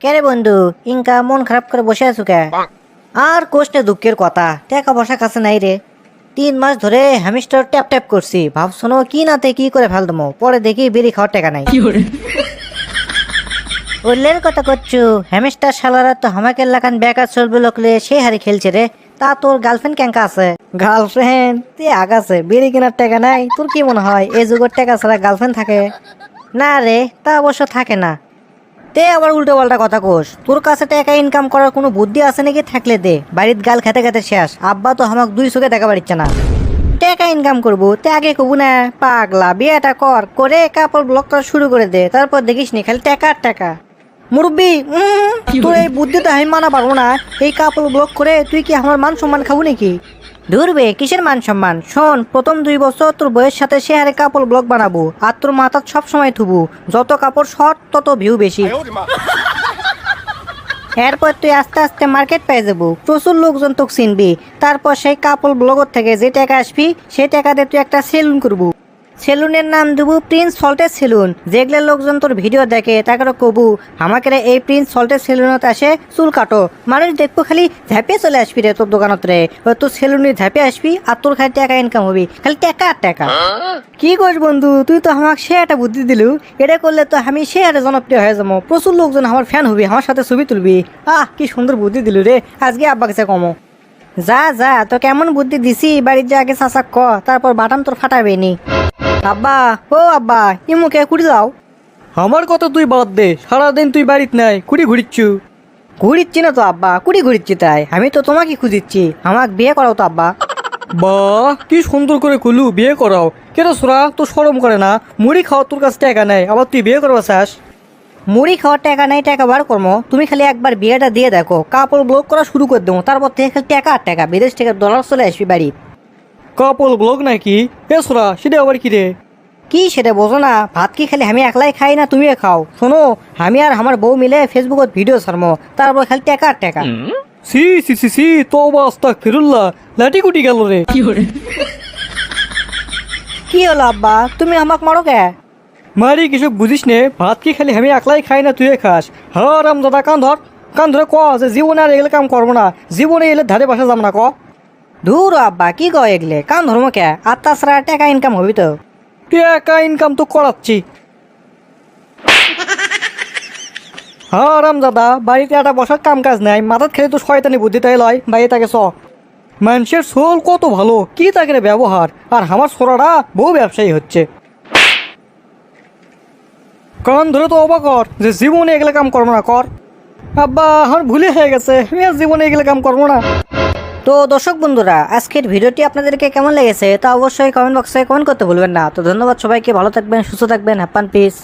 কে রে বন্ধু? ইনকা মন খারাপ করে বসে আছো কে? আর কোষ্ঠে দুঃখের কথা। টাকা পয়সা কাছে নাই রে। তিন মাস ধরে হ্যামিস্টার ট্যাপ ট্যাপ করছি। ভাবছ না কি নাতে কি করে ফেল দেবো পরে দেখি বিড়ি খাওয়ার টাকা নাই। উল্লের কথা করছু হ্যামিস্টার শালারা তো আমাকে লাগান বেকার চলবে লোকলে সেই হারে খেলছে রে। তা তোর গার্লফ্রেন্ড কেঙ্কা আছে? গার্লফ্রেন্ড তুই আগাছে বিড়ি কেনার টাকা নাই। তোর কি মনে হয় এই যুগের টাকা ছাড়া গার্লফ্রেন্ড থাকে? না রে তা অবশ্য থাকে না। তে আবার উল্টো পাল্টা কথা কোস। তোর কাছে টাকা ইনকাম করার কোনো বুদ্ধি আছে নাকি? থাকলে দে। বাড়ির গাল খেতে খেতে শেষ। আব্বা তো আমাকে দুই চোখে দেখা পারিচ্ছে না। টাকা ইনকাম করব? তে আগে কবু না। পাগলা বিয়েটা কর। করে কাপড় ব্লক করা শুরু করে দে। তারপর দেখিস নি খালি টাকা আর টাকা। মুরব্বি তোর এই বুদ্ধিটা আমি মানা পারব না। এই কাপড় ব্লক করে তুই কি আমার মান সম্মান খাব নাকি? ধরবে কিসের মান সম্মান? শোন প্রথম দুই বছর তোর বইয়ের সাথে সে হারে কাপড় ব্লগ বানাবো আর তোর মাথা সব সময় থুবু যত কাপড় শর্ট তত ভিউ বেশি। এরপর তুই আস্তে আস্তে মার্কেট পেয়ে যাব। প্রচুর লোকজন তোকে চিনবি। তারপর সেই কাপড় ব্লগর থেকে যে টাকা আসবি সেই টাকা দিয়ে তুই একটা সেলুন করব। সেলুনের নাম দেবো প্রিন্স সল্টের সেলুন। যেগুলো লোকজন তোর ভিডিও দেখে, তাকে কবু। আমাকে এই প্রিন্স সল্টের সেলুনত আসে চুল কাটো। মানুষ দেখব খালি ঝাঁপিয়ে চলে আসবি রে তোর দোকানত রে। তোর সেলুনে ঝাঁপিয়ে আসবি আর তোর খালি টাকা ইনকাম হবি। খালি টাকা আর টাকা। কি করিস বন্ধু? তুই তো আমাকে সে একটা বুদ্ধি দিলু। এটা করলে তো আমি সে একটা জনপ্রিয় হয়ে যাব। প্রচুর লোকজন আমার ফ্যান হবি, আমার সাথে ছবি তুলবি। আহ, কি সুন্দর বুদ্ধি দিলু রে। আজকে আব্বা কাছে কমো। যা যা তো কেমন বুদ্ধি দিছি, বাড়ির যা আগে চাচাক ক, তারপর বাটাম তোর ফাটাবে নি আব্বা ও আব্বা ইমুকে কুড়ি যাও। আমার কথা তুই বাদ দে সারাদিন তুই বাড়িত নাই কুড়ি ঘুরিচ্ছু। ঘুরিচ্ছি না তো আব্বা কুড়ি ঘুরিচ্ছি তাই আমি তো তোমাকে খুঁজিচ্ছি আমাকে বিয়ে করাও তো আব্বা। বাহ কি সুন্দর করে কলু বিয়ে করাও। কেন সোরা তো সরম করে না মুড়ি খাওয়া তোর কাছে টাকা নেই আবার তুই বিয়ে করবা চাস? মুড়ি খাওয়ার টাকা নেই টাকা বার কর্ম তুমি খালি একবার বিয়েটা দিয়ে দেখো কাপড় ব্লক করা শুরু করে দেবো তারপর থেকে খালি টাকা আর টাকা বিদেশ থেকে ডলার চলে আসবি বাড়ি। কাপল ব্লগ নাকি? এ সোরা সেটা আবার কি রে? কি সেটা বোঝো না ভাত কি খালি আমি একলাই খাই না তুমিও খাও? শোনো আমি আর আমার বউ মিলে ফেসবুকত ভিডিও ছাড়মো তারপর খালি টাকা আর টাকা। সি সি সি সি তো আস্তাক ফিরুল্লাহ লাঠি কুটি গেল রে। কি হলো? আব্বা তুমি আমাক মারো কে? মারি কিছু বুঝিস নে ভাত কি খালি আমি একলাই খাই না তুই খাস? হারাম দাদা কান ধর কান ধরে ক যে জীবনে আর এগুলো কাম করব না জীবনে এলে ধারে বাসা যাম না ক? দূর আব্বা, কি কয় এগলে? কান ধর্ম কে? আর তাছাড়া টাকা ইনকাম হবি তো? টাকা ইনকাম তো করাচ্ছি। হারাম দাদা, বাড়িতে একটা বসার কাম কাজ নাই মাথার খেলে তো শয়তানি বুদ্ধি তাই লয়। বাইরে তাকে চ। মানুষের সোল কত ভালো, কি তাকে ব্যবহার? আর আমার সোরাটা বউ ব্যবসায়ী হচ্ছে। কান ধরে তো অবাক কর যে জীবনে এগুলো কাম করব না, কর। আব্বা, আমার ভুলে হয়ে গেছে আমি জীবনে এগুলো কাম করব না। তো দর্শক বন্ধুরা, আজকের ভিডিওটি আপনাদেরকে কেমন লেগেছে তা অবশ্যই কমেন্ট বক্সে কমেন্ট করতে ভুলবেন না। তো ধন্যবাদ সবাইকে, ভালো থাকবেন, সুস্থ থাকবেন হ্যাপান পিস